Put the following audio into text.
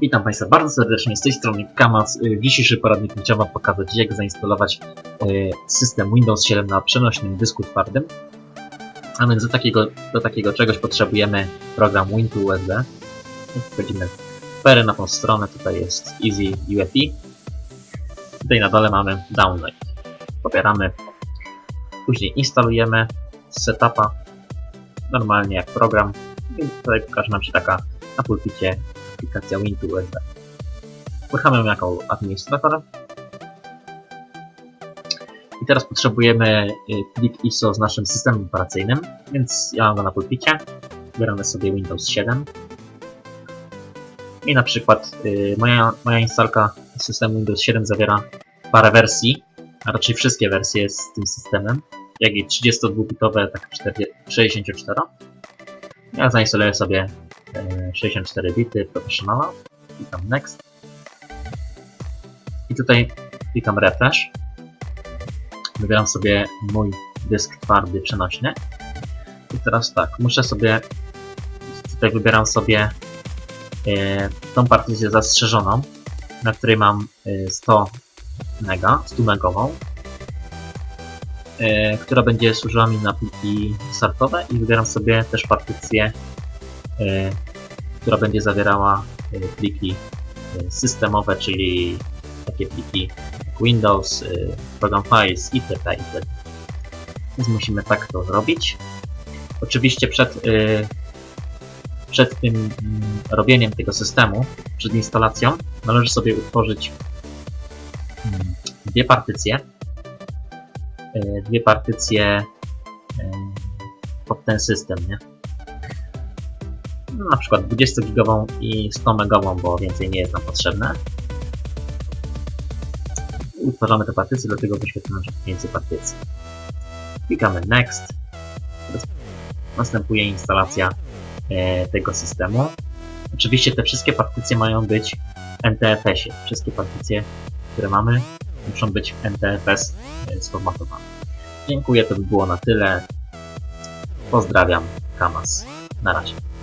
Witam Państwa bardzo serdecznie, z tej strony Kamas. Y, Dzisiejszy poradnik chciałem Wam pokazać, jak zainstalować y, system Windows 7 na przenośnym dysku twardym. A więc do takiego, do takiego czegoś potrzebujemy program Win2USB. Wchodzimy w na tą stronę, tutaj jest Easy. Tutaj na dole mamy Download. Pobieramy, później instalujemy z setupa, normalnie jak program. I tutaj pokaże nam się taka na pulpicie aplikacja Win2USB. Uruchamiam jako administrator. I teraz potrzebujemy y, plik ISO z naszym systemem operacyjnym, więc ja mam go na pulpicie. Wybieramy sobie Windows 7. I na przykład y, moja, moja instalka systemu Windows 7 zawiera parę wersji, a raczej wszystkie wersje z tym systemem, jak i 32-bitowe, tak 4, 64. Ja zainstaluję sobie 64 bity Professionala. Klikam Next. I tutaj klikam Refresh. Wybieram sobie mój dysk twardy przenośny. I teraz tak, muszę sobie tutaj wybieram sobie e, tą partycję zastrzeżoną, na której mam e, 100 mega, 100 megową, e, która będzie służyła mi na pliki startowe i wybieram sobie też partycję e, która będzie zawierała e, pliki e, systemowe, czyli takie pliki Windows, e, Program Files itp. itp. Więc musimy tak to zrobić. Oczywiście przed, e, przed tym mm, robieniem tego systemu, przed instalacją, należy sobie utworzyć mm, dwie partycje. E, Dwie partycje e, pod ten system, nie? Na przykład 20 gigową i 100 megową, bo więcej nie jest nam potrzebne. Utwarzamy te partycje, dlatego wyświetlamy więcej partycji. Klikamy Next. Następuje instalacja e, tego systemu. Oczywiście te wszystkie partycje mają być w NTFS-ie. Wszystkie partycje, które mamy, muszą być w NTFS e, sformatowane. Dziękuję, to by było na tyle. Pozdrawiam, Kamas. Na razie.